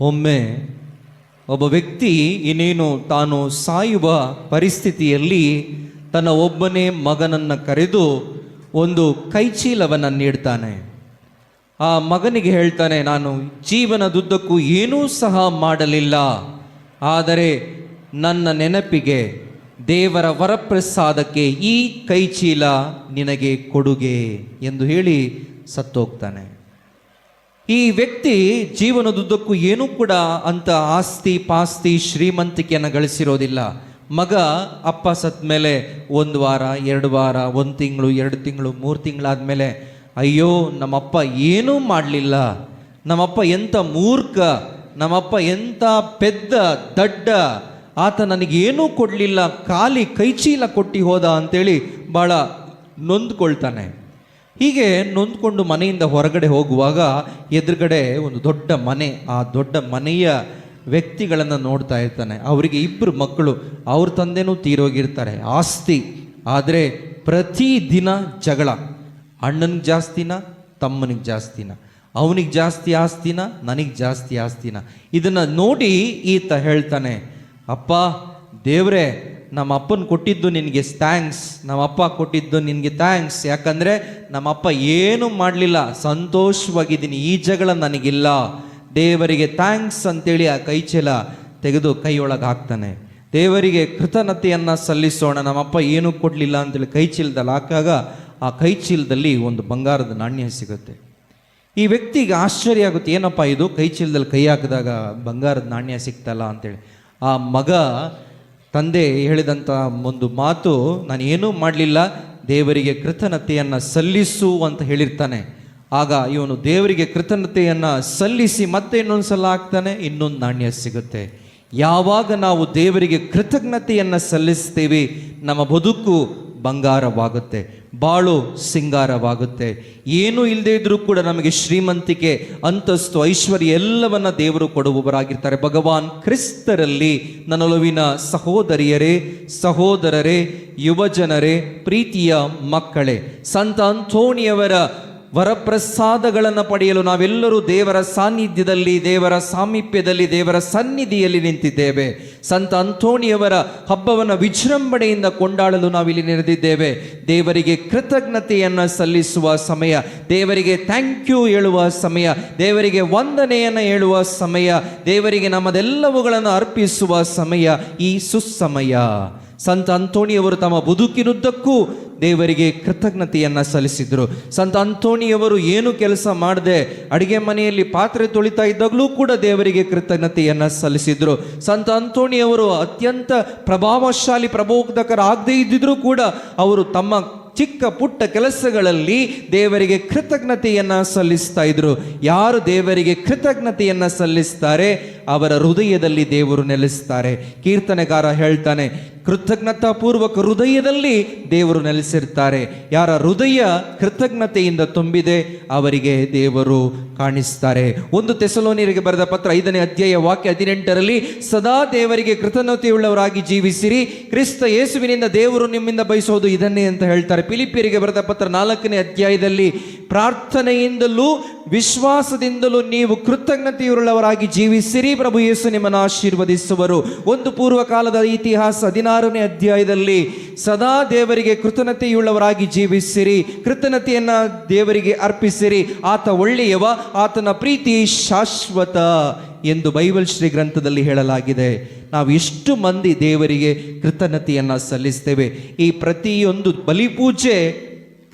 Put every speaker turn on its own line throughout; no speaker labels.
ಒಮ್ಮೆ ಒಬ್ಬ ವ್ಯಕ್ತಿ ಇನ್ನೇನು ತಾನು ಸಾಯುವ ಪರಿಸ್ಥಿತಿಯಲ್ಲಿ ತನ್ನ ಒಬ್ಬನೇ ಮಗನನ್ನು ಕರೆದು ಒಂದು ಕೈಚೀಲವನ್ನು ನೀಡ್ತಾನೆ. ಆ ಮಗನಿಗೆ ಹೇಳ್ತಾನೆ, ನಾನು ಜೀವನದುದ್ದಕ್ಕೂ ಏನೂ ಸಹ ಮಾಡಲಿಲ್ಲ. ಆದರೆ ನನ್ನ ನೆನಪಿಗೆ ದೇವರ ವರಪ್ರಸಾದಕ್ಕೆ ಈ ಕೈಚೀಲ ನಿನಗೆ ಕೊಡುಗೆ ಎಂದು ಹೇಳಿ ಸತ್ತೋಗ್ತಾನೆ. ಈ ವ್ಯಕ್ತಿ ಜೀವನದುದ್ದಕ್ಕೂ ಏನೂ ಕೂಡ ಅಂತ ಆಸ್ತಿ ಪಾಸ್ತಿ ಶ್ರೀಮಂತಿಕೆಯನ್ನು ಗಳಿಸಿರೋದಿಲ್ಲ. ಮಗ, ಅಪ್ಪ ಸತ್ ಮೇಲೆ ಒಂದು ವಾರ, ಎರಡು ವಾರ, ಒಂದು ತಿಂಗಳು, ಎರಡು ತಿಂಗಳು, ಮೂರು ತಿಂಗಳಾದ ಮೇಲೆ ಅಯ್ಯೋ, ನಮ್ಮಪ್ಪ ಏನೂ ಮಾಡಲಿಲ್ಲ. ನಮ್ಮಪ್ಪ ಎಂಥ ಮೂರ್ಖ, ನಮ್ಮಪ್ಪ ಎಂಥ ಪೆದ್ದ, ದಡ್ಡ, ಆತ ನನಗೇನೂ ಕೊಡಲಿಲ್ಲ. ಖಾಲಿ ಕೈಚೀಲ ಕೊಟ್ಟು ಹೋದ ಅಂತೇಳಿ ಭಾಳ ನೊಂದ್ಕೊಳ್ತಾನೆ. ಹೀಗೆ ನೊಂದ್ಕೊಂಡು ಮನೆಯಿಂದ ಹೊರಗಡೆ ಹೋಗುವಾಗ ಎದುರುಗಡೆ ಒಂದು ದೊಡ್ಡ ಮನೆ, ಆ ದೊಡ್ಡ ಮನೆಯ ವ್ಯಕ್ತಿಗಳನ್ನು ನೋಡ್ತಾ ಇರ್ತಾನೆ. ಅವರಿಗೆ ಇಬ್ಬರು ಮಕ್ಕಳು, ಅವ್ರ ತಂದೆನೂ ತೀರೋಗಿರ್ತಾರೆ. ಆಸ್ತಿ, ಆದರೆ ಪ್ರತಿದಿನ ಜಗಳ. ಅಣ್ಣನಿಗೆ ಜಾಸ್ತಿನ, ತಮ್ಮನಿಗೆ ಜಾಸ್ತಿನ. ಅವನಿಗೆ ಜಾಸ್ತಿ ಆಸ್ತಿನ, ನನಗೆ ಜಾಸ್ತಿ ಆಸ್ತಿನ. ಇದನ್ನು ನೋಡಿ ಈತ ಹೇಳ್ತಾನೆ, ಅಪ್ಪ, ದೇವ್ರೆ ನಮ್ಮ ಅಪ್ಪನ ಕೊಟ್ಟಿದ್ದು ನಿನಗೆ ಥ್ಯಾಂಕ್ಸ್ ನಮ್ಮಪ್ಪ ಕೊಟ್ಟಿದ್ದು ನಿನಗೆ ಥ್ಯಾಂಕ್ಸ್ ಯಾಕಂದರೆ ನಮ್ಮಪ್ಪ ಏನು ಮಾಡಲಿಲ್ಲ, ಸಂತೋಷವಾಗಿದ್ದೀನಿ, ಈ ಜಗಳ ನನಗಿಲ್ಲ. ದೇವರಿಗೆ ಥ್ಯಾಂಕ್ಸ್ ಅಂತೇಳಿ ಆ ಕೈಚೀಲ ತೆಗೆದು ಕೈಯೊಳಗೆ ಹಾಕ್ತಾನೆ. ದೇವರಿಗೆ ಕೃತಜ್ಞತೆಯನ್ನು ಸಲ್ಲಿಸೋಣ, ನಮ್ಮಪ್ಪ ಏನೂ ಕೊಡಲಿಲ್ಲ ಅಂತೇಳಿ ಕೈಚೀಲದಲ್ಲಿ ಹಾಕಾಗ ಆ ಕೈಚೀಲದಲ್ಲಿ ಒಂದು ಬಂಗಾರದ ನಾಣ್ಯ ಸಿಗುತ್ತೆ. ಈ ವ್ಯಕ್ತಿಗೆ ಆಶ್ಚರ್ಯ ಆಗುತ್ತೆ, ಏನಪ್ಪ ಇದು? ಕೈ ಚೀಲದಲ್ಲಿ ಕೈ ಹಾಕಿದಾಗ ಬಂಗಾರದ ನಾಣ್ಯ ಸಿಗ್ತಲ್ಲ ಅಂತೇಳಿ. ಆ ಮಗ ತಂದೆ ಹೇಳಿದಂಥ ಒಂದು ಮಾತು ನಾನು ಏನೂ ಮಾಡಲಿಲ್ಲ, ದೇವರಿಗೆ ಕೃತಜ್ಞತೆಯನ್ನು ಸಲ್ಲಿಸು ಅಂತ ಹೇಳಿರ್ತಾನೆ. ಆಗ ಇವನು ದೇವರಿಗೆ ಕೃತಜ್ಞತೆಯನ್ನು ಸಲ್ಲಿಸಿ ಮತ್ತೆ ಇನ್ನೊಂದು ಸಲ ಹಾಕ್ತಾನೆ ಇನ್ನೊಂದು ನಾಣ್ಯ ಸಿಗುತ್ತೆ. ಯಾವಾಗ ನಾವು ದೇವರಿಗೆ ಕೃತಜ್ಞತೆಯನ್ನು ಸಲ್ಲಿಸ್ತೀವಿ, ನಮ್ಮ ಬದುಕು ಬಂಗಾರವಾಗುತ್ತೆ, ಬಾಳು ಸಿಂಗಾರವಾಗುತ್ತೆ. ಏನೂ ಇಲ್ಲದೆ ಇದ್ರೂ ಕೂಡ ನಮಗೆ ಶ್ರೀಮಂತಿಕೆ, ಅಂತಸ್ತು, ಐಶ್ವರ್ಯ ಎಲ್ಲವನ್ನ ದೇವರು ಕೊಡುವವರಾಗಿರ್ತಾರೆ. ಭಗವಾನ್ ಕ್ರಿಸ್ತರಲ್ಲಿ ನನ್ನೊಲುವಿನ ಸಹೋದರಿಯರೇ, ಸಹೋದರರೇ, ಯುವಜನರೇ, ಪ್ರೀತಿಯ ಮಕ್ಕಳೇ, ಸಂತ ಅಂಥೋಣಿಯವರ ವರಪ್ರಸಾದಗಳನ್ನು ಪಡೆಯಲು ನಾವೆಲ್ಲರೂ ದೇವರ ಸಾನ್ನಿಧ್ಯದಲ್ಲಿ, ದೇವರ ಸಾಮೀಪ್ಯದಲ್ಲಿ, ದೇವರ ಸನ್ನಿಧಿಯಲ್ಲಿ ನಿಂತಿದ್ದೇವೆ. ಸಂತ ಅಂಥೋಣಿಯವರ ಹಬ್ಬವನ್ನು ವಿಜೃಂಭಣೆಯಿಂದ ಕೊಂಡಾಡಲು ನಾವಿಲ್ಲಿ ನೆರೆದಿದ್ದೇವೆ. ದೇವರಿಗೆ ಕೃತಜ್ಞತೆಯನ್ನು ಸಲ್ಲಿಸುವ ಸಮಯ, ದೇವರಿಗೆ ಥ್ಯಾಂಕ್ ಯು ಹೇಳುವ ಸಮಯ, ದೇವರಿಗೆ ವಂದನೆಯನ್ನು ಹೇಳುವ ಸಮಯ, ದೇವರಿಗೆ ನಮ್ಮದೆಲ್ಲವುಗಳನ್ನು ಅರ್ಪಿಸುವ ಸಮಯ ಈ ಸುಸಮಯ. ಸಂತ ಅಂತೋಣಿಯವರು ತಮ್ಮ ಬದುಕಿನುದ್ದಕ್ಕೂ ದೇವರಿಗೆ ಕೃತಜ್ಞತೆಯನ್ನು ಸಲ್ಲಿಸಿದರು. ಸಂತ ಅಂತೋಣಿಯವರು ಏನು ಕೆಲಸ ಮಾಡದೆ ಅಡುಗೆ ಮನೆಯಲ್ಲಿ ಪಾತ್ರೆ ತೊಳಿತಾ ಇದ್ದಾಗಲೂ ಕೂಡ ದೇವರಿಗೆ ಕೃತಜ್ಞತೆಯನ್ನು ಸಲ್ಲಿಸಿದರು. ಸಂತ ಅಂತೋಣಿಯವರು ಅತ್ಯಂತ ಪ್ರಭಾವಶಾಲಿ ಪ್ರಬೋಧಕರಾಗದೇ ಇದ್ದಿದ್ರೂ ಕೂಡ ಅವರು ತಮ್ಮ ಚಿಕ್ಕ ಪುಟ್ಟ ಕೆಲಸಗಳಲ್ಲಿ ದೇವರಿಗೆ ಕೃತಜ್ಞತೆಯನ್ನು ಸಲ್ಲಿಸ್ತಾ ಇದ್ರು. ಯಾರು ದೇವರಿಗೆ ಕೃತಜ್ಞತೆಯನ್ನು ಸಲ್ಲಿಸ್ತಾರೆ? ಅವರ ಹೃದಯದಲ್ಲಿ ದೇವರು ನೆಲೆಸ್ತಾರೆ. ಕೀರ್ತನೆಗಾರ ಹೇಳ್ತಾನೆ, ಕೃತಜ್ಞತಾಪೂರ್ವಕ ಹೃದಯದಲ್ಲಿ ದೇವರು ನೆಲೆಸಿರ್ತಾರೆ. ಯಾರ ಹೃದಯ ಕೃತಜ್ಞತೆಯಿಂದ ತುಂಬಿದೆ, ಅವರಿಗೆ ದೇವರು ಕಾಣಿಸ್ತಾರೆ. ಒಂದು ತೆಸಲೋನಿಯರಿಗೆ ಬರೆದ ಪತ್ರ ಐದನೇ ಅಧ್ಯಾಯ ವಾಕ್ಯ ಹದಿನೆಂಟರಲ್ಲಿ, ಸದಾ ದೇವರಿಗೆ ಕೃತಜ್ಞತೆಯುಳ್ಳವರಾಗಿ ಜೀವಿಸಿರಿ, ಕ್ರಿಸ್ತ ಯೇಸುವಿನಿಂದ ದೇವರು ನಿಮ್ಮಿಂದ ಬಯಸೋದು ಇದನ್ನೇ ಅಂತ ಹೇಳ್ತಾರೆ. ಪಿಲಿಪಿಯರಿಗೆ ಬರೆದ ಪತ್ರ ನಾಲ್ಕನೇ ಅಧ್ಯಾಯದಲ್ಲಿ ಪ್ರಾರ್ಥನೆಯಿಂದಲೂ ವಿಶ್ವಾಸದಿಂದಲೂ ನೀವು ಕೃತಜ್ಞತೆಯುಳ್ಳವರಾಗಿ ಜೀವಿಸಿರಿ. ಪ್ರಭು ಯೇಸು ನಿಮ್ಮನ್ನು ಆಶೀರ್ವದಿಸುವರು. ಒಂದು ಪೂರ್ವಕಾಲದ ಇತಿಹಾಸ ಹದಿನಾರನೇ ಅಧ್ಯಾಯದಲ್ಲಿ ಸದಾ ದೇವರಿಗೆ ಕೃತಜ್ಞತೆಯುಳ್ಳವರಾಗಿ ಜೀವಿಸಿರಿ. ಕೃತಜ್ಞತೆಯನ್ನ ದೇವರಿಗೆ ಅರ್ಪಿಸಿರಿ. ಆತ ಒಳ್ಳೆಯವ, ಆತನ ಪ್ರೀತಿ ಶಾಶ್ವತ ಎಂದು ಬೈಬಲ್ ಶ್ರೀ ಗ್ರಂಥದಲ್ಲಿ ಹೇಳಲಾಗಿದೆ. ನಾವು ಎಷ್ಟು ಮಂದಿ ದೇವರಿಗೆ ಕೃತಜ್ಞತೆಯನ್ನು ಸಲ್ಲಿಸ್ತೇವೆ. ಈ ಪ್ರತಿಯೊಂದು ಬಲಿಪೂಜೆ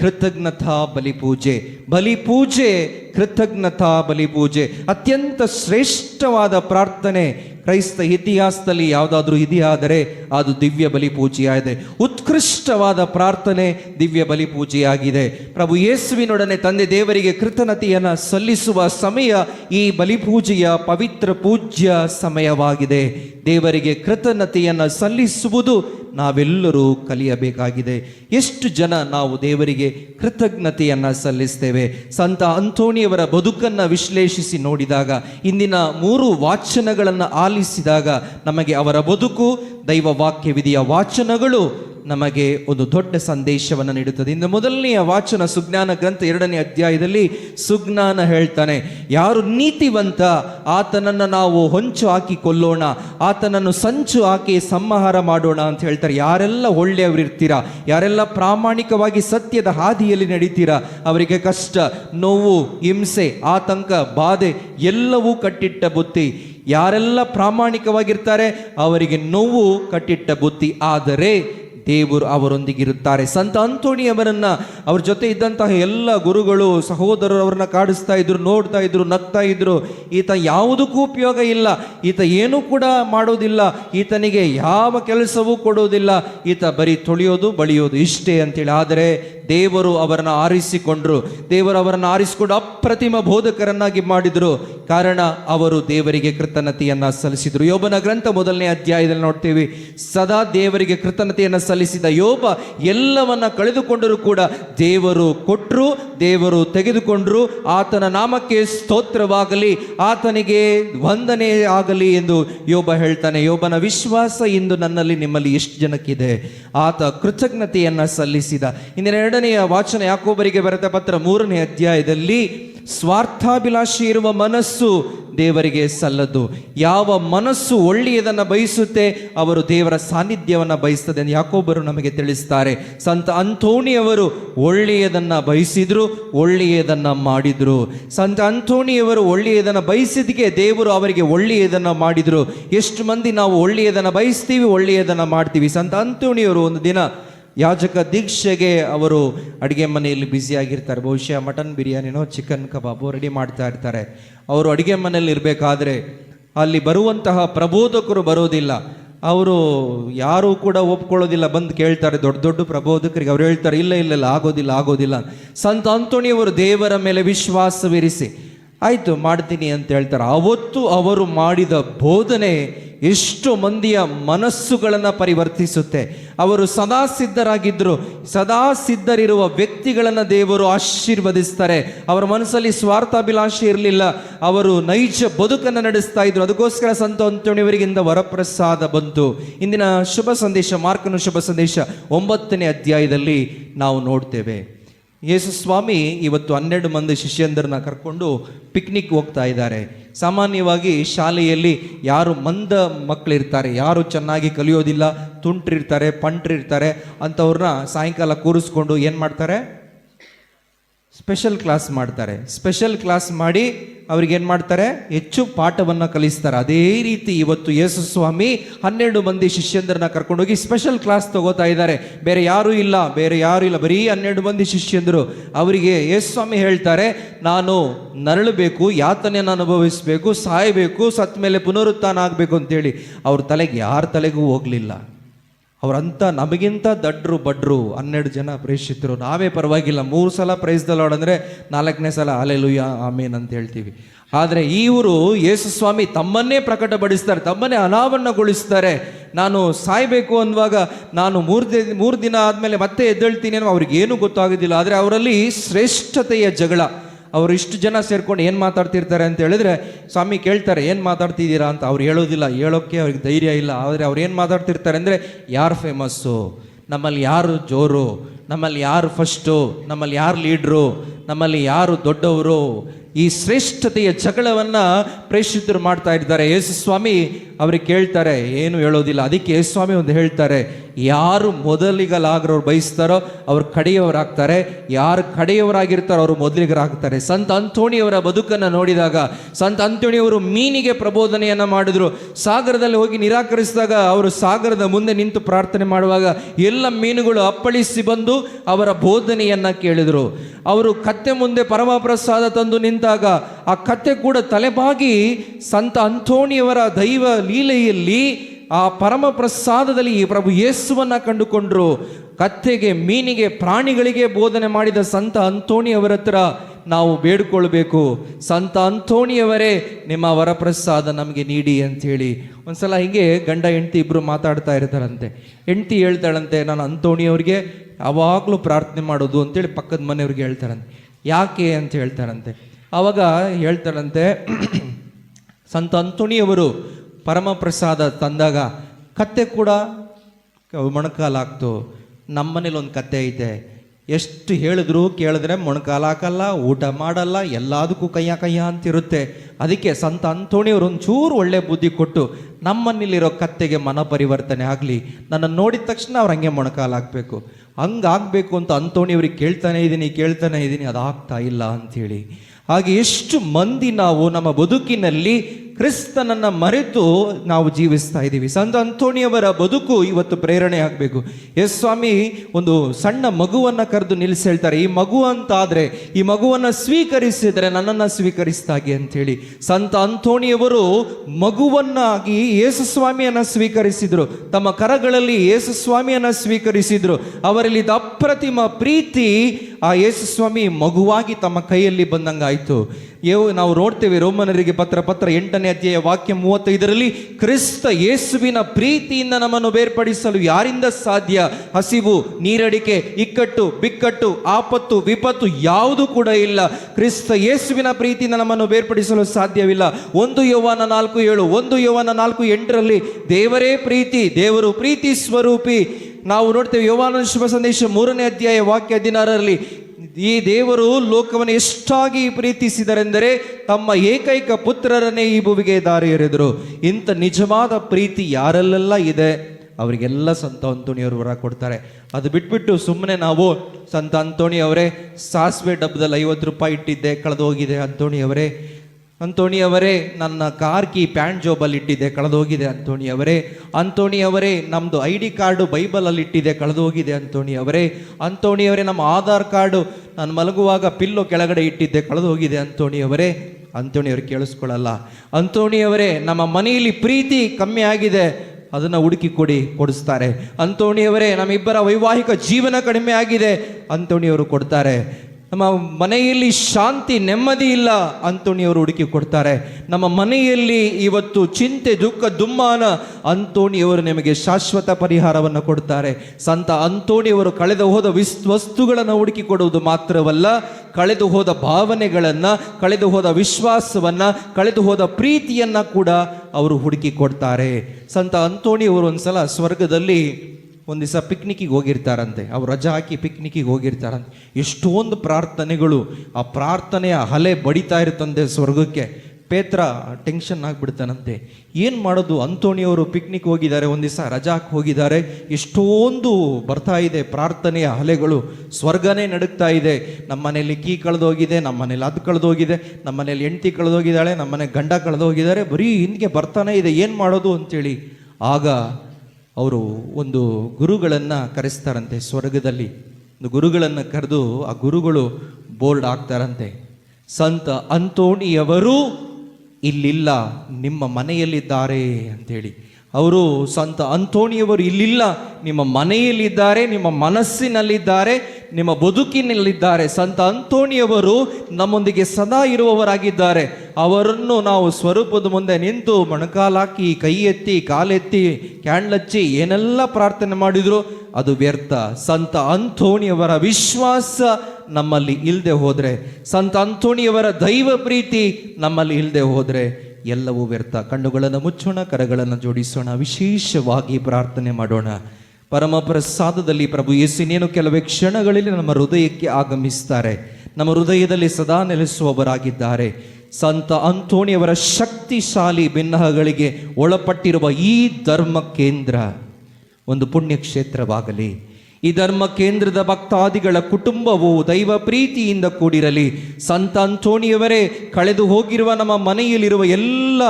ಕೃತಜ್ಞತಾ ಬಲಿಪೂಜೆ ಬಲಿಪೂಜೆ ಕೃತಜ್ಞತಾ ಬಲಿಪೂಜೆ ಅತ್ಯಂತ ಶ್ರೇಷ್ಠವಾದ ಪ್ರಾರ್ಥನೆ ಕ್ರೈಸ್ತ ಇತಿಹಾಸದಲ್ಲಿ ಯಾವುದಾದ್ರೂ ಇದೆಯಾದರೆ ಅದು ದಿವ್ಯ ಬಲಿಪೂಜೆಯಾಗಿದೆ ಉತ್ಕೃಷ್ಟವಾದ ಪ್ರಾರ್ಥನೆ ದಿವ್ಯ ಬಲಿಪೂಜೆಯಾಗಿದೆ ಪ್ರಭು ಯೇಸುವಿನೊಡನೆ ತಂದೆ ದೇವರಿಗೆ ಕೃತಜ್ಞತೆಯನ್ನು ಸಲ್ಲಿಸುವ ಸಮಯ ಈ ಬಲಿಪೂಜೆಯ ಪವಿತ್ರ ಪೂಜ್ಯ ಸಮಯವಾಗಿದೆ. ದೇವರಿಗೆ ಕೃತಜ್ಞತೆಯನ್ನು ಸಲ್ಲಿಸುವುದು ನಾವೆಲ್ಲರೂ ಕಲಿಯಬೇಕಾಗಿದೆ. ಎಷ್ಟು ಜನ ನಾವು ದೇವರಿಗೆ ಕೃತಜ್ಞತೆಯನ್ನು ಸಲ್ಲಿಸ್ತೇವೆ. ಸಂತ ಅಂಥೋಣಿಯವರ ಬದುಕನ್ನು ವಿಶ್ಲೇಷಿಸಿ ನೋಡಿದಾಗ, ಇಂದಿನ ಮೂರು ವಾಚನಗಳನ್ನು ಆಲಿಸಿದಾಗ ನಮಗೆ ಅವರ ಬದುಕು ದೈವ ವಾಕ್ಯವಿದೆಯ ವಾಚನಗಳು ನಮಗೆ ಒಂದು ದೊಡ್ಡ ಸಂದೇಶವನ್ನು ನೀಡುತ್ತದೆ. ಇನ್ನು ಮೊದಲನೆಯ ವಾಚನ ಸುಜ್ಞಾನ ಗ್ರಂಥ ಎರಡನೇ ಅಧ್ಯಾಯದಲ್ಲಿ ಸುಜ್ಞಾನ ಹೇಳ್ತಾನೆ, ಯಾರು ನೀತಿವಂತ, ಆತನನ್ನು ನಾವು ಹೊಂಚು ಹಾಕಿ ಕೊಲ್ಲೋಣ, ಆತನನ್ನು ಸಂಚು ಹಾಕಿ ಸಂಹಾರ ಮಾಡೋಣ ಅಂತ ಹೇಳ್ತಾರೆ. ಯಾರೆಲ್ಲ ಒಳ್ಳೆಯವರು ಇರ್ತೀರಾ ಯಾರೆಲ್ಲ ಪ್ರಾಮಾಣಿಕವಾಗಿ ಸತ್ಯದ ಹಾದಿಯಲ್ಲಿ ನಡೀತೀರಾ, ಅವರಿಗೆ ಕಷ್ಟ, ನೋವು, ಹಿಂಸೆ, ಆತಂಕ, ಬಾಧೆ ಎಲ್ಲವೂ ಕಟ್ಟಿಟ್ಟ ಬುತ್ತಿ ಯಾರೆಲ್ಲ ಪ್ರಾಮಾಣಿಕವಾಗಿರ್ತಾರೆ, ಅವರಿಗೆ ನೋವು ಕಟ್ಟಿಟ್ಟ ಬುತ್ತಿ ಆದರೆ ದೇವರು ಅವರೊಂದಿಗಿರುತ್ತಾರೆ. ಸಂತ ಅಂತೋಣಿ ಅವರನ್ನು ಅವ್ರ ಜೊತೆ ಇದ್ದಂತಹ ಎಲ್ಲ ಗುರುಗಳು, ಸಹೋದರರು ಅವರನ್ನ ಕಾಡಿಸ್ತಾ ಇದ್ರು, ನೋಡ್ತಾ ಇದ್ರು, ನಗ್ತಾ ಇದ್ರು. ಈತ ಯಾವುದಕ್ಕೂ ಉಪಯೋಗ ಇಲ್ಲ. ಈತ ಏನೂ ಕೂಡ ಮಾಡೋದಿಲ್ಲ. ಈತನಿಗೆ ಯಾವ ಕೆಲಸವೂ ಕೊಡೋದಿಲ್ಲ. ಈತ ಬರೀ ತೊಳೆಯೋದು, ಬಳಿಯೋದು ಇಷ್ಟೇ ಅಂತೇಳಿ. ಆದರೆ ದೇವರು ಅವರನ್ನು ಆರಿಸಿಕೊಂಡ್ರು. ದೇವರು ಅವರನ್ನು ಆರಿಸಿಕೊಂಡು ಅಪ್ರತಿಮ ಬೋಧಕರನ್ನಾಗಿ ಮಾಡಿದರು. ಕಾರಣ ಅವರು ದೇವರಿಗೆ ಕೃತಜ್ಞತೆಯನ್ನು ಸಲ್ಲಿಸಿದರು. ಯೋಬನ ಗ್ರಂಥ ಮೊದಲನೇ ಅಧ್ಯಾಯದಲ್ಲಿ ನೋಡ್ತೀವಿ. ಸದಾ ದೇವರಿಗೆ ಕೃತಜ್ಞತೆಯನ್ನು ಸಲ್ಲಿಸಿದ ಯೋಬ ಎಲ್ಲವನ್ನ ಕಳೆದುಕೊಂಡರೂ ಕೂಡ ದೇವರು ಕೊಟ್ಟರು ದೇವರು ತೆಗೆದುಕೊಂಡ್ರು. ಆತನ ನಾಮಕ್ಕೆ ಸ್ತೋತ್ರವಾಗಲಿ, ಆತನಿಗೆ ವಂದನೆ ಆಗಲಿ ಎಂದು ಯೋಬ ಹೇಳ್ತಾನೆ. ಯೋಬನ ವಿಶ್ವಾಸ ಇಂದು ನನ್ನಲ್ಲಿ ನಿಮ್ಮಲ್ಲಿ ಎಷ್ಟು ಜನಕ್ಕಿದೆ? ಆತ ಕೃತಜ್ಞತೆಯನ್ನ ಸಲ್ಲಿಸಿದ. ಇಂದಿನ ಎರಡನೆಯ ವಾಚನ ಯಾಕೋಬರಿಗೆ ಬರೆದ ಪತ್ರ ಮೂರನೇ ಅಧ್ಯಾಯದಲ್ಲಿ ಸ್ವಾರ್ಥಾಭಿಲಾಷಿ ಇರುವ ಮನಸ್ಸು ದೇವರಿಗೆ ಸಲ್ಲದು. ಯಾವ ಮನಸ್ಸು ಒಳ್ಳೆಯದನ್ನು ಬಯಸುತ್ತೆ, ಅವರು ದೇವರ ಸಾನ್ನಿಧ್ಯವನ್ನು ಬಯಸ್ತದೆ ಎಂದು ಯಾಕೊಬ್ಬರು ನಮಗೆ ತಿಳಿಸ್ತಾರೆ. ಸಂತ ಅಂಥೋಣಿಯವರು ಒಳ್ಳೆಯದನ್ನು ಬಯಸಿದ್ರು, ಒಳ್ಳೆಯದನ್ನು ಮಾಡಿದರು. ಸಂತ ಅಂಥೋಣಿಯವರು ಒಳ್ಳೆಯದನ್ನು ಬಯಸಿದಕ್ಕೆ ದೇವರು ಅವರಿಗೆ ಒಳ್ಳೆಯದನ್ನು ಮಾಡಿದರು. ಎಷ್ಟು ಮಂದಿ ನಾವು ಒಳ್ಳೆಯದನ್ನು ಬಯಸ್ತೀವಿ, ಒಳ್ಳೆಯದನ್ನು ಮಾಡ್ತೀವಿ. ಸಂತ ಅಂಥೋಣಿಯವರು ಒಂದು ದಿನ ಯಾಜಕ ದೀಕ್ಷೆಗೆ ಅವರು ಅಡುಗೆ ಮನೆಯಲ್ಲಿ ಬ್ಯುಸಿಯಾಗಿರ್ತಾರೆ ಬಹುಶಃ ಮಟನ್ ಬಿರಿಯಾನಿನೋ ಚಿಕನ್ ಕಬಾಬು ರೆಡಿ ಮಾಡ್ತಾ ಇರ್ತಾರೆ. ಅವರು ಅಡುಗೆ ಮನೆಯಲ್ಲಿ ಇರಬೇಕಾದ್ರೆ ಅಲ್ಲಿ ಬರುವಂತಹ ಪ್ರಬೋಧಕರು ಬರೋದಿಲ್ಲ. ಅವರು ಯಾರೂ ಕೂಡ ಒಪ್ಕೊಳ್ಳೋದಿಲ್ಲ. ಬಂದು ಕೇಳ್ತಾರೆ, ದೊಡ್ಡ ದೊಡ್ಡ ಪ್ರಬೋಧಕರಿಗೆ ಅವ್ರು ಹೇಳ್ತಾರೆ, ಇಲ್ಲ ಇಲ್ಲ ಇಲ್ಲ, ಆಗೋದಿಲ್ಲ ಆಗೋದಿಲ್ಲ ಸಂತ ಅಂತೋಣಿಯವರು ದೇವರ ಮೇಲೆ ವಿಶ್ವಾಸವಿರಿಸಿ, ಆಯಿತು, ಮಾಡ್ತೀನಿ ಅಂತ ಹೇಳ್ತಾರೆ. ಅವತ್ತು ಅವರು ಮಾಡಿದ ಬೋಧನೆ ಎಷ್ಟು ಮಂದಿಯ ಮನಸ್ಸುಗಳನ್ನು ಪರಿವರ್ತಿಸುತ್ತೆ? ಅವರು ಸದಾ ಸಿದ್ಧರಾಗಿದ್ದರು ಸದಾ ಸಿದ್ಧರಿರುವ ವ್ಯಕ್ತಿಗಳನ್ನು ದೇವರು ಆಶೀರ್ವದಿಸ್ತಾರೆ. ಅವರ ಮನಸ್ಸಲ್ಲಿ ಸ್ವಾರ್ಥಾಭಿಲಾಷೆ ಇರಲಿಲ್ಲ. ಅವರು ನೈಜ ಬದುಕನ್ನು ನಡೆಸ್ತಾ ಇದ್ರು. ಅದಕ್ಕೋಸ್ಕರ ಸಂತ ವರಪ್ರಸಾದ ಬಂತು. ಇಂದಿನ ಶುಭ ಸಂದೇಶ ಮಾರ್ಕನ ಶುಭ ಸಂದೇಶ ಒಂಬತ್ತನೇ ಅಧ್ಯಾಯದಲ್ಲಿ ನಾವು ನೋಡ್ತೇವೆ. ಯೇಸು ಸ್ವಾಮಿ ಇವತ್ತು ಹನ್ನೆರಡು ಮಂದಿ ಶಿಷ್ಯಂದರನ್ನ ಕರ್ಕೊಂಡು ಪಿಕ್ನಿಕ್ ಹೋಗ್ತಾ ಇದ್ದಾರೆ. ಸಾಮಾನ್ಯವಾಗಿ ಶಾಲೆಯಲ್ಲಿ ಯಾರು ಮಂದ ಮಕ್ಕಳಿರ್ತಾರೆ ಯಾರು ಚೆನ್ನಾಗಿ ಕಲಿಯೋದಿಲ್ಲ, ತುಂಟ್ರಿರ್ತಾರೆ, ಪಂಟ್ರಿರ್ತಾರೆ ಅಂಥವ್ರನ್ನ ಸಾಯಂಕಾಲ ಕೂರಿಸ್ಕೊಂಡು ಏನು ಮಾಡ್ತಾರೆ? ಸ್ಪೆಷಲ್ ಕ್ಲಾಸ್ ಮಾಡ್ತಾರೆ. ಸ್ಪೆಷಲ್ ಕ್ಲಾಸ್ ಮಾಡಿ ಅವ್ರಿಗೆ ಏನು ಮಾಡ್ತಾರೆ? ಹೆಚ್ಚು ಪಾಠವನ್ನು ಕಲಿಸ್ತಾರೆ. ಅದೇ ರೀತಿ ಇವತ್ತು ಯೇಸು ಸ್ವಾಮಿ ಹನ್ನೆರಡು ಮಂದಿ ಶಿಷ್ಯಂದರನ್ನ ಕರ್ಕೊಂಡೋಗಿ ಸ್ಪೆಷಲ್ ಕ್ಲಾಸ್ ತಗೋತಾ ಇದ್ದಾರೆ. ಬೇರೆ ಯಾರೂ ಇಲ್ಲ, ಬೇರೆ ಯಾರೂ ಇಲ್ಲ. ಬರೀ ಹನ್ನೆರಡು ಮಂದಿ ಶಿಷ್ಯಂದರು. ಅವರಿಗೆ ಯೇಸು ಸ್ವಾಮಿ ಹೇಳ್ತಾರೆ, ನಾನು ನರಳಬೇಕು, ಯಾತನೆಯನ್ನು ಅನುಭವಿಸಬೇಕು, ಸಾಯಬೇಕು ಸತ್ತ ಮೇಲೆ ಪುನರುತ್ಥಾನ ಆಗಬೇಕು ಅಂತೇಳಿ. ಅವ್ರ ತಲೆಗೆ ಯಾರ ತಲೆಗೂ ಹೋಗಲಿಲ್ಲ. ಅವರಂತ ನಮಗಿಂತ ದಡ್ರು ಬಡ್ರು ಹನ್ನೆರಡು ಜನ ಪ್ರೇಷಿತರು ನಾವೇ ಪರವಾಗಿಲ್ಲ. ಮೂರು ಸಲ ಪ್ರೈಸ್ ಅಂದರೆ ನಾಲ್ಕನೇ ಸಲ ಅಲೆಲುಯ್ಯ ಆಮೇನ್ ಅಂತ ಹೇಳ್ತೀವಿ. ಆದರೆ ಇವರು ಯೇಸು ಸ್ವಾಮಿ ತಮ್ಮನ್ನೇ ಪ್ರಕಟಪಡಿಸ್ತಾರೆ, ತಮ್ಮನ್ನೇ ಅನಾವರಣಗೊಳಿಸ್ತಾರೆ. ನಾನು ಸಾಯಬೇಕು ಅನ್ನುವಾಗ ನಾನು ಮೂರು ದಿನ ಮೂರು ದಿನ ಆದಮೇಲೆ ಮತ್ತೆ ಎದ್ದೇಳ್ತೀನಿ ಅನ್ನೋ ಅವ್ರಿಗೇನು ಗೊತ್ತಾಗೋದಿಲ್ಲ. ಆದರೆ ಅವರಲ್ಲಿ ಶ್ರೇಷ್ಠತೆಯ ಜಗಳ. ಅವರು ಇಷ್ಟು ಜನ ಸೇರ್ಕೊಂಡು ಏನು ಮಾತಾಡ್ತಿರ್ತಾರೆ ಅಂತ ಹೇಳಿದ್ರೆ, ಸ್ವಾಮಿ ಕೇಳ್ತಾರೆ, ಏನು ಮಾತಾಡ್ತಿದ್ದೀರಾ ಅಂತ. ಅವ್ರು ಹೇಳೋದಿಲ್ಲ ಹೇಳೋಕ್ಕೆ ಅವ್ರಿಗೆ ಧೈರ್ಯ ಇಲ್ಲ. ಆದರೆ ಅವ್ರು ಏನು ಮಾತಾಡ್ತಿರ್ತಾರೆ ಅಂದರೆ, ಯಾರು ಫೇಮಸ್ಸು ನಮ್ಮಲ್ಲಿ ಯಾರು ಜೋರು? ನಮ್ಮಲ್ಲಿ ಯಾರು ಫಸ್ಟು ನಮ್ಮಲ್ಲಿ ಯಾರು ಲೀಡ್ರು ನಮ್ಮಲ್ಲಿ ಯಾರು ದೊಡ್ಡವರು? ಈ ಶ್ರೇಷ್ಠತೆಯ ಜಗಳವನ್ನ ಪ್ರೇಷಿತರು ಮಾಡ್ತಾ ಇದ್ದಾರೆ. ಯೇಸು ಸ್ವಾಮಿ ಅವ್ರಿಗೆ ಕೇಳ್ತಾರೆ, ಏನು ಹೇಳೋದಿಲ್ಲ. ಅದಕ್ಕೆ ಯೇಸು ಸ್ವಾಮಿ ಒಂದು ಹೇಳ್ತಾರೆ, ಯಾರು ಮೊದಲಿಗಲಾಗ್ರವ್ರು ಬಯಸ್ತಾರೋ ಅವ್ರು ಕಡೆಯವರಾಗ್ತಾರೆ. ಯಾರು ಕಡೆಯವರಾಗಿರ್ತಾರೋ ಅವರು ಮೊದಲಿಗರಾಗ್ತಾರೆ. ಸಂತ ಅಂಥೋಣಿಯವರ ಬದುಕನ್ನು ನೋಡಿದಾಗ, ಸಂತ ಅಂಥೋಣಿಯವರು ಮೀನಿಗೆ ಪ್ರಬೋಧನೆಯನ್ನು ಮಾಡಿದ್ರು. ಸಾಗರದಲ್ಲಿ ಹೋಗಿ ನಿರಾಕರಿಸಿದಾಗ ಅವರು ಸಾಗರದ ಮುಂದೆ ನಿಂತು ಪ್ರಾರ್ಥನೆ ಮಾಡುವಾಗ ಎಲ್ಲ ಮೀನುಗಳು ಅಪ್ಪಳಿಸಿ ಬಂದು ಅವರ ಬೋಧನೆಯನ್ನು ಕೇಳಿದರು. ಅವರು ಕತ್ತೆ ಮುಂದೆ ಪರಮಪ್ರಸಾದ ತಂದು ನಿಂತಾಗ ಆ ಕತ್ತೆ ಕೂಡ ತಲೆಬಾಗಿ ಸಂತ ಅಂಥೋಣಿಯವರ ದೈವ ಲೀಲೆಯಲ್ಲಿ ಆ ಪರಮ ಪ್ರಸಾದದಲ್ಲಿ ಪ್ರಭು ಯೇಸುವನ್ನ ಕಂಡುಕೊಂಡ್ರು. ಕತ್ತೆಗೆ, ಮೀನಿಗೆ, ಪ್ರಾಣಿಗಳಿಗೆ ಬೋಧನೆ ಮಾಡಿದ ಸಂತ ಅಂಥೋಣಿಯವರ ಹತ್ರ ನಾವು ಬೇಡ್ಕೊಳ್ಬೇಕು. ಸಂತ ಅಂಥೋಣಿಯವರೇ, ನಿಮ್ಮ ವರಪ್ರಸಾದ ನಮಗೆ ನೀಡಿ ಅಂಥೇಳಿ. ಒಂದ್ಸಲ ಹಿಂಗೆ ಗಂಡ, ಹೆಂಡತಿ ಇಬ್ಬರು ಮಾತಾಡ್ತಾ ಇರ್ತಾರಂತೆ. ಹೆಂಡತಿ ಹೇಳ್ತಾಳಂತೆ, ನಾನು ಅಂಥೋಣಿಯವ್ರಿಗೆ ಯಾವಾಗಲೂ ಪ್ರಾರ್ಥನೆ ಮಾಡೋದು ಅಂತೇಳಿ ಪಕ್ಕದ ಮನೆಯವ್ರಿಗೆ ಹೇಳ್ತಾರಂತೆ. ಯಾಕೆ ಅಂತ ಹೇಳ್ತಾರಂತೆ. ಆವಾಗ ಹೇಳ್ತಾಳಂತೆ, ಸಂತ ಅಂತೋಣಿಯವರು ಪರಮಪ್ರಸಾದ ತಂದಾಗ ಕತ್ತೆ ಕೂಡ ಮೊಣಕಾಲಾಗ್ತು. ನಮ್ಮನೇಲಿ ಒಂದು ಕತ್ತೆ ಐತೆ. ಎಷ್ಟು ಹೇಳಿದ್ರು ಕೇಳಿದ್ರೆ ಮೊಣಕಾಲಾಕಲ್ಲ, ಊಟ ಮಾಡಲ್ಲ, ಎಲ್ಲದಕ್ಕೂ ಕೈಯ ಕೈಯ ಅಂತಿರುತ್ತೆ. ಅದಕ್ಕೆ ಸಂತ ಅಂತೋಣಿಯವರು ಒಂಚೂರು ಒಳ್ಳೆ ಬುದ್ಧಿ ಕೊಟ್ಟು ನಮ್ಮನೇಲಿರೋ ಕತ್ತೆಗೆ ಮನ ಪರಿವರ್ತನೆ ಆಗಲಿ. ನನ್ನನ್ನು ನೋಡಿದ ತಕ್ಷಣ ಅವ್ರು ಹಂಗೆ ಮೊಣಕಾಲಾಗಬೇಕು. ಹಂಗಾಗಬೇಕು ಅಂತ ಅಂತೋಣಿಯವ್ರಿಗೆ ಕೇಳ್ತಾನೆ ಇದ್ದೀನಿ ಕೇಳ್ತಾನೆ ಇದ್ದೀನಿ ಅದಾಗ್ತಾ ಇಲ್ಲ ಅಂಥೇಳಿ ಹಾಗೆ ಎಷ್ಟು ಮಂದಿ ನಾವು ನಮ್ಮ ಬದುಕಿನಲ್ಲಿ ಕ್ರಿಸ್ತನನ್ನ ಮರೆತು ನಾವು ಜೀವಿಸ್ತಾ ಇದ್ದೀವಿ. ಸಂತ ಅಂತೋಣಿಯವರ ಬದುಕು ಇವತ್ತು ಪ್ರೇರಣೆ ಆಗಬೇಕು. ಎಸ್ ಸ್ವಾಮಿ, ಒಂದು ಸಣ್ಣ ಮಗುವನ್ನು ಕರೆದು ನಿಲ್ಲಿಸಿ ಹೇಳ್ತಾರೆ ಈ ಮಗು ಅಂತಾದರೆ, ಈ ಮಗುವನ್ನು ಸ್ವೀಕರಿಸಿದರೆ ನನ್ನನ್ನು ಸ್ವೀಕರಿಸ್ತಾಗೆ ಅಂಥೇಳಿ. ಸಂತ ಅಂತೋಣಿಯವರು ಮಗುವನ್ನಾಗಿ ಯೇಸು ಸ್ವಾಮಿಯನ್ನು ಸ್ವೀಕರಿಸಿದರು. ತಮ್ಮ ಕರಗಳಲ್ಲಿ ಯೇಸು ಸ್ವಾಮಿಯನ್ನು ಸ್ವೀಕರಿಸಿದರು. ಅವರಲ್ಲಿ ಅಪ್ರತಿಮ ಪ್ರೀತಿ ಆ ಯೇಸು ಸ್ವಾಮಿ ಮಗುವಾಗಿ ತಮ್ಮ ಕೈಯಲ್ಲಿ ಬಂದಂಗಾಯ್ತು. ಯೇವು ನಾವು ನೋಡ್ತೇವೆ ರೋಮನರಿಗೆ ಪತ್ರ ಪತ್ರ ಎಂಟನೇ ಅಧ್ಯಾಯ ವಾಕ್ಯ ಮೂವತ್ತೈದರಲ್ಲಿ ಕ್ರಿಸ್ತ ಯೇಸುವಿನ ಪ್ರೀತಿಯಿಂದ ನಮ್ಮನ್ನು ಬೇರ್ಪಡಿಸಲು ಯಾರಿಂದ ಸಾಧ್ಯ? ಹಸಿವು, ನೀರಡಿಕೆ, ಇಕ್ಕಟ್ಟು, ಬಿಕ್ಕಟ್ಟು, ಆಪತ್ತು, ವಿಪತ್ತು ಯಾವುದು ಕೂಡ ಇಲ್ಲ. ಕ್ರಿಸ್ತ ಯೇಸುವಿನ ಪ್ರೀತಿಯಿಂದ ನಮ್ಮನ್ನು ಬೇರ್ಪಡಿಸಲು ಸಾಧ್ಯವಿಲ್ಲ. ಒಂದು ಯೌವನ ನಾಲ್ಕು ಏಳು, ಒಂದು ಯೌವನ ನಾಲ್ಕು ಎಂಟರಲ್ಲಿ ದೇವರೇ ಪ್ರೀತಿ, ದೇವರು ಪ್ರೀತಿ ಸ್ವರೂಪಿ. ನಾವು ನೋಡ್ತೇವೆ ಯೋವಾನ ಶುಭ ಸಂದೇಶ ಮೂರನೇ ಅಧ್ಯಾಯ ವಾಕ್ಯ ಹದಿನಾರರಲ್ಲಿ ಈ ದೇವರು ಲೋಕವನ್ನು ಎಷ್ಟಾಗಿ ಪ್ರೀತಿಸಿದರೆಂದರೆ ತಮ್ಮ ಏಕೈಕ ಪುತ್ರರನ್ನೇ ಈ ಭೂಮಿಗೆ ದಾರಿ ಎರೆದರು. ಇಂಥ ನಿಜವಾದ ಪ್ರೀತಿ ಯಾರಲ್ಲೆಲ್ಲ ಇದೆ? ಅವರಿಗೆಲ್ಲ ಸಂತ ಅಂತೋಣಿಯವರು ವರ ಕೊಡ್ತಾರೆ. ಅದು ಬಿಟ್ಬಿಟ್ಟು ಸುಮ್ಮನೆ ನಾವು ಸಂತ ಅಂತೋಣಿ ಅವರೇ, ಸಾಸಿವೆ ಡಬ್ಬದಲ್ಲಿ ಐವತ್ತು ರೂಪಾಯಿ ಇಟ್ಟಿದ್ದೆ ಕಳೆದು ಹೋಗಿದೆ ಅಂತೋಣಿ ಅವರೇ. ಅಂತೋಣಿ ಅವರೇ, ನನ್ನ ಕಾರ್ ಕೀ ಪ್ಯಾಂಟ್ ಜೋಬಲ್ಲಿ ಇಟ್ಟಿದೆ ಕಳೆದೋಗಿದೆ ಅಂತೋಣಿ ಅವರೇ. ಅಂತೋಣಿ ಅವರೇ ನಮ್ಮದು ಐ ಡಿ ಕಾರ್ಡು ಬೈಬಲಲ್ಲಿ ಇಟ್ಟಿದೆ ಕಳೆದೋಗಿದೆ ಅಂತೋಣಿ ಅವರೇ. ಅಂತೋಣಿ ಅವರೇ, ನಮ್ಮ ಆಧಾರ್ ಕಾರ್ಡು ನಾನು ಮಲಗುವಾಗ ಪಿಲ್ಲು ಕೆಳಗಡೆ ಇಟ್ಟಿದ್ದೆ, ಕಳೆದೋಗಿದೆ ಅಂತೋಣಿ ಅವರೇ. ಅಂತೋಣಿ ಅವರು ಕೇಳಿಸ್ಕೊಳ್ಳಲ್ಲ. ಅಂತೋಣಿ ಅವರೇ, ನಮ್ಮ ಮನೆಯಲ್ಲಿ ಪ್ರೀತಿ ಕಮ್ಮಿ ಆಗಿದೆ, ಅದನ್ನು ಹುಡುಕಿ ಕೊಡಿ, ಕೊಡಿಸ್ತಾರೆ. ಅಂತೋಣಿಯವರೇ ನಮ್ಮಿಬ್ಬರ ವೈವಾಹಿಕ ಜೀವನ ಕಡಿಮೆ ಆಗಿದೆ ಅಂತೋಣಿಯವರು ಕೊಡ್ತಾರೆ. ನಮ್ಮ ಮನೆಯಲ್ಲಿ ಶಾಂತಿ ನೆಮ್ಮದಿ ಇಲ್ಲ ಅಂತೋಣಿಯವರು ಹುಡುಕಿ ಕೊಡ್ತಾರೆ. ನಮ್ಮ ಮನೆಯಲ್ಲಿ ಇವತ್ತು ಚಿಂತೆ, ದುಃಖ, ದುಮ್ಮಾನ ಅಂತೋಣಿಯವರು ನಿಮಗೆ ಶಾಶ್ವತ ಪರಿಹಾರವನ್ನು ಕೊಡ್ತಾರೆ. ಸಂತ ಅಂತೋಣಿಯವರು ಕಳೆದು ಹೋದ ವಿಸ್, ವಸ್ತುಗಳನ್ನು ಹುಡುಕಿ ಕೊಡುವುದು ಮಾತ್ರವಲ್ಲ, ಕಳೆದು ಹೋದ ಭಾವನೆಗಳನ್ನು, ಕಳೆದು ಹೋದ ವಿಶ್ವಾಸವನ್ನು, ಕಳೆದು ಹೋದ ಪ್ರೀತಿಯನ್ನು ಕೂಡ ಅವರು ಹುಡುಕಿ ಕೊಡ್ತಾರೆ. ಸಂತ ಅಂತೋಣಿಯವರು ಒಂದ್ಸಲ ಸ್ವರ್ಗದಲ್ಲಿ ಒಂದು ದಿವಸ ಪಿಕ್ನಿಕ್ಕಿಗೆ ಹೋಗಿರ್ತಾರಂತೆ. ಅವ್ರು ರಜಾ ಹಾಕಿ ಪಿಕ್ನಿಕ್ಕಿಗೆ ಹೋಗಿರ್ತಾರಂತೆ. ಎಷ್ಟೊಂದು ಪ್ರಾರ್ಥನೆಗಳು. ಆ ಪ್ರಾರ್ಥನೆಯ ಹಲೆ ಬಡಿತಾ ಇರುತ್ತಂತೆ ಸ್ವರ್ಗಕ್ಕೆ ಪೇತ್ರ ಟೆನ್ಷನ್ ಆಗಿಬಿಡ್ತಾನಂತೆ. ಏನು ಮಾಡೋದು? ಅಂತೋಣಿಯವರು ಪಿಕ್ನಿಕ್ ಹೋಗಿದ್ದಾರೆ. ಒಂದು ದಿವಸ ರಜಾಕ್ಕೆ ಹೋಗಿದ್ದಾರೆ. ಎಷ್ಟೊಂದು ಬರ್ತಾ ಇದೆ ಪ್ರಾರ್ಥನೆಯ ಅಲೆಗಳು ಸ್ವರ್ಗನೇ ನಡುಗ್ತಾ ಇದೆ. ನಮ್ಮ ಮನೇಲಿ ಕೀ ಕಳೆದೋಗಿದೆ ನಮ್ಮ ಮನೇಲಿ ಅದು ಕಳೆದೋಗಿದೆ ನಮ್ಮ ಮನೇಲಿ ಹೆಂಡ್ತಿ ಕಳೆದೋಗಿದ್ದಾಳೆ ನಮ್ಮ ಮನೆ ಗಂಡ ಕಳೆದೋಗಿದ್ದಾರೆ. ಬರೀ ಹಿಂದಿಗೆ ಬರ್ತಾನೆ ಇದೆ. ಏನು ಮಾಡೋದು ಅಂತೇಳಿ. ಆಗ ಅವರು ಒಂದು ಗುರುಗಳನ್ನು ಕರೆಸ್ತಾರಂತೆ ಸ್ವರ್ಗದಲ್ಲಿ. ಒಂದು ಗುರುಗಳನ್ನು ಕರೆದು ಆ ಗುರುಗಳು ಬೋರ್ಡ್ ಹಾಕ್ತಾರಂತೆ ಸಂತ ಅಂತೋಣಿಯವರು ಇಲ್ಲಿಲ್ಲ, ನಿಮ್ಮ ಮನೆಯಲ್ಲಿದ್ದಾರೆ ಅಂತೇಳಿ. ಅವರು ಸಂತ ಅಂಥೋಣಿಯವರು ಇಲ್ಲಿಲ್ಲ. ನಿಮ್ಮ ಮನೆಯಲ್ಲಿದ್ದಾರೆ, ನಿಮ್ಮ ಮನಸ್ಸಿನಲ್ಲಿದ್ದಾರೆ, ನಿಮ್ಮ ಬದುಕಿನಲ್ಲಿದ್ದಾರೆ. ಸಂತ ಅಂಥೋಣಿಯವರು ನಮ್ಮೊಂದಿಗೆ ಸದಾ ಇರುವವರಾಗಿದ್ದಾರೆ. ಅವರನ್ನು ನಾವು ಸ್ವರೂಪದ ಮುಂದೆ ನಿಂತು ಮೊಣಕಾಲಾಕಿ ಕೈ ಎತ್ತಿ ಕಾಲೆತ್ತಿ, ಕ್ಯಾಂಡ್ಲಚ್ಚಿ ಏನೆಲ್ಲ ಪ್ರಾರ್ಥನೆ ಮಾಡಿದ್ರು, ಅದು ವ್ಯರ್ಥ. ಸಂತ ಅಂಥೋಣಿಯವರ ವಿಶ್ವಾಸ ನಮ್ಮಲ್ಲಿ ಇಲ್ಲದೆ ಹೋದರೆ. ಸಂತ ಅಂಥೋಣಿಯವರ ದೈವ ಪ್ರೀತಿ ನಮ್ಮಲ್ಲಿ ಇಲ್ಲದೆ ಹೋದರೆ. ಎಲ್ಲವೂ ವ್ಯರ್ಥ. ಕಣ್ಣುಗಳನ್ನು ಮುಚ್ಚೋಣ, ಕರಗಳನ್ನು ಜೋಡಿಸೋಣ, ವಿಶೇಷವಾಗಿ ಪ್ರಾರ್ಥನೆ ಮಾಡೋಣ. ಪರಮ ಪ್ರಸಾದದಲ್ಲಿ ಪ್ರಭು ಯೇಸುನೇನು ಕೆಲವೇ ಕ್ಷಣಗಳಲ್ಲಿ ನಮ್ಮ ಹೃದಯಕ್ಕೆ ಆಗಮಿಸ್ತಾರೆ. ನಮ್ಮ ಹೃದಯದಲ್ಲಿ ಸದಾ ನೆಲೆಸುವವರಾಗಿದ್ದಾರೆ. ಸಂತ ಅಂಥೋಣಿಯವರ ಶಕ್ತಿಶಾಲಿ ಭಿನ್ನಹಗಳಿಗೆ ಒಳಪಟ್ಟಿರುವ ಈ ಧರ್ಮ ಕೇಂದ್ರ ಒಂದು ಪುಣ್ಯಕ್ಷೇತ್ರವಾಗಲಿ. ಈ ಧರ್ಮ ಕೇಂದ್ರದ ಭಕ್ತಾದಿಗಳ ಕುಟುಂಬವು ದೈವ ಪ್ರೀತಿಯಿಂದ ಕೂಡಿರಲಿ. ಸಂತ ಅಂಥೋಣಿಯವರೇ, ಕಳೆದು ಹೋಗಿರುವ ನಮ್ಮ ಮನೆಯಲ್ಲಿರುವ ಎಲ್ಲ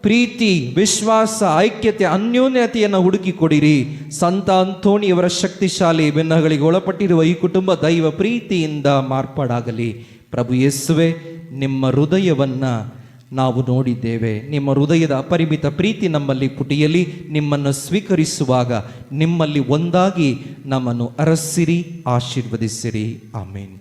ಪ್ರೀತಿ, ವಿಶ್ವಾಸ, ಐಕ್ಯತೆ, ಅನ್ಯೋನ್ಯತೆಯನ್ನು ಹುಡುಕಿ ಕೊಡಿರಿ ಸಂತ ಅಂಥೋಣಿಯವರ ಶಕ್ತಿಶಾಲಿ ಬೆನ್ನಗಳಿಗೆ ಒಳಪಟ್ಟಿರುವ ಈ ಕುಟುಂಬ ದೈವ ಪ್ರೀತಿಯಿಂದ ಮಾರ್ಪಾಡಾಗಲಿ. ಪ್ರಭು ಯೇಸುವೆ, ನಿಮ್ಮ ಹೃದಯವನ್ನು ನಾವು ನೋಡಿದ್ದೇವೆ. ನಿಮ್ಮ ಹೃದಯದ ಅಪರಿಮಿತ ಪ್ರೀತಿ ನಮ್ಮಲ್ಲಿ ಕುಟಿಯಲಿ, ನಿಮ್ಮನ್ನು ಸ್ವೀಕರಿಸುವಾಗ ನಿಮ್ಮಲ್ಲಿ ಒಂದಾಗಿ ನಮ್ಮನ್ನು ಅರಸಿರಿ, ಆಶೀರ್ವದಿಸಿರಿ. ಆಮೇನ್.